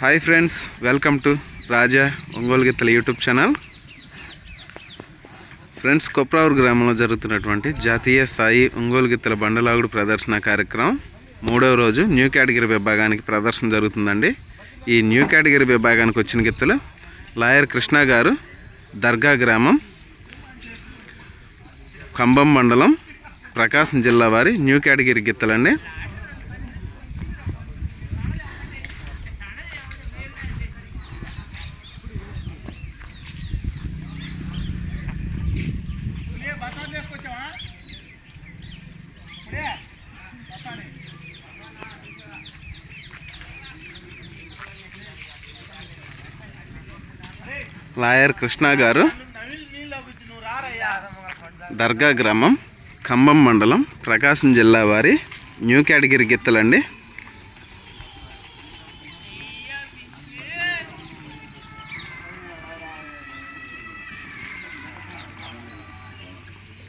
Hi friends welcome to Raja Ongole గిత్తల YouTube channel friends Kopravur గ్రామంలో జరుగుతున్నటువంటి జాతీయ స్థాయి ఒంగోలు గిత్తల బండలాగుడు ప్రదర్శన కార్యక్రమం మూడవ రోజు న్యూ కేటగిరీ విభాగానికి ప్రదర్శన జరుగుతుందండి. ఈ న్యూ కేటగిరీ విభాగానికి వచ్చిన గిత్తలు లాయర్ కృష్ణ గారు దర్గా గ్రామం కంబం మండలం ప్రకాశం జిల్లా వారి న్యూ కేటగిరీ గిత్తలండి. తీసుకొచ్చావా? ఇప్పుడే. బసాని లాయర్ కృష్ణ గారు. దర్గా గ్రామం ఖమ్మం మండలం ప్రకాశం జిల్లా వారి న్యూ కేటగిరీ గిత్తలండి.